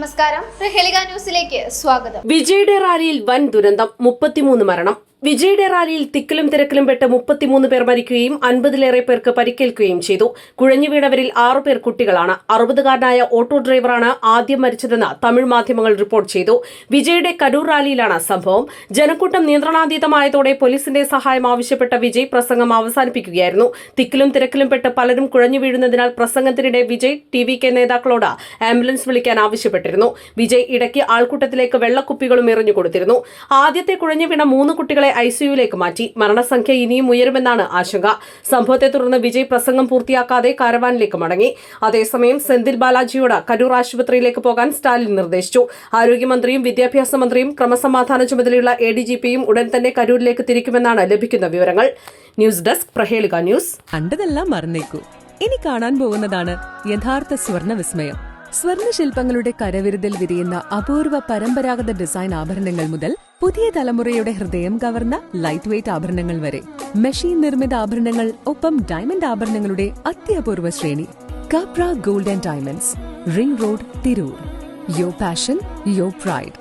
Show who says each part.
Speaker 1: നമസ്കാരം. ന്യൂസിലേക്ക് സ്വാഗതം.
Speaker 2: വിജയുടെ റാലിയിൽ വൻ ദുരന്തം മുപ്പത്തിമൂന്ന് മരണം. വിജയുടെ റാലിയിൽ തിക്കിലും തിരക്കിലും പെട്ട് മുപ്പത്തിമൂന്ന് പേർ മരിക്കുകയും അൻപതിലേറെ പേർക്ക് പരിക്കേൽക്കുകയും ചെയ്തു. കുഴഞ്ഞു വീണവരിൽ ആറുപേർ കുട്ടികളാണ്. അറുപതുകാരനായ ഓട്ടോ ഡ്രൈവറാണ് ആദ്യം മരിച്ചതെന്ന് തമിഴ് മാധ്യമങ്ങൾ റിപ്പോർട്ട് ചെയ്തു. വിജയുടെ കരൂർ റാലിയിലാണ് സംഭവം. ജനക്കൂട്ടം നിയന്ത്രണാതീതമായതോടെ പോലീസിന്റെ സഹായം ആവശ്യപ്പെട്ട വിജയ് പ്രസംഗം അവസാനിപ്പിക്കുകയായിരുന്നു. തിക്കിലും തിരക്കിലും പെട്ട് പലരും കുഴഞ്ഞു വീഴുന്നതിനാൽ പ്രസംഗത്തിനിടെ വിജയ് ടി വി കെ നേതാക്കളോട് ആംബുലൻസ് വിളിക്കാൻ ആവശ്യപ്പെട്ടിരുന്നു വിജയ് ഇടയ്ക്ക് ആൾക്കൂട്ടത്തിലേക്ക് വെള്ളക്കുപ്പികളും എറിഞ്ഞു കൊടുത്തിരുന്നു. ആദ്യത്തെ കുഴഞ്ഞു വീണ മൂന്ന് കുട്ടികളെ ഐസിയുവിലേക്ക് മാറ്റി. മരണസംഖ്യ ഇനിയും ഉയരുമെന്നാണ് ആശങ്ക. സംഭവത്തെ തുടർന്ന് വിജയ് പ്രസംഗം പൂർത്തിയാക്കാതെ കാരവാനിലേക്ക് മടങ്ങി. അതേസമയം സെന്തിൽ ബാലാജിയോട് കരൂർ ആശുപത്രിയിലേക്ക് പോകാൻ സ്റ്റാലിൻ നിർദ്ദേശിച്ചു. ആരോഗ്യമന്ത്രിയും വിദ്യാഭ്യാസ മന്ത്രിയും ക്രമസമാധാന ചുമതലയുള്ള എ ഡി ജി പിയും ഉടൻ തന്നെ കരൂരിലേക്ക് തിരിക്കുമെന്നാണ് ലഭിക്കുന്ന വിവരങ്ങൾ. ന്യൂസ് ഡെസ്ക് പ്രഹേളിക ന്യൂസ്.
Speaker 3: കണ്ടതെല്ലാം മറന്നേക്കൂ. ഇനി കാണാൻ പോകുന്നതാണ് യഥാർത്ഥ സ്വർണ വിസ്മയം സ്വർണ ശില്പങ്ങളുടെ കരവിരുതിൽ വിരിയുന്ന അപൂർവ പരമ്പരാഗത ഡിസൈൻ ആഭരണങ്ങൾ മുതൽ പുതിയ തലമുറയുടെ ഹൃദയം കവർന്ന ലൈറ്റ് വെയ്റ്റ് ആഭരണങ്ങൾ വരെ. മെഷീൻ നിർമ്മിത ആഭരണങ്ങൾ ഒപ്പം ഡയമണ്ട് ആഭരണങ്ങളുടെ അത്യപൂർവ ശ്രേണി. Kapra gold and diamonds ring road Tirur യോ പാഷൻ യോ പ്രൈഡ്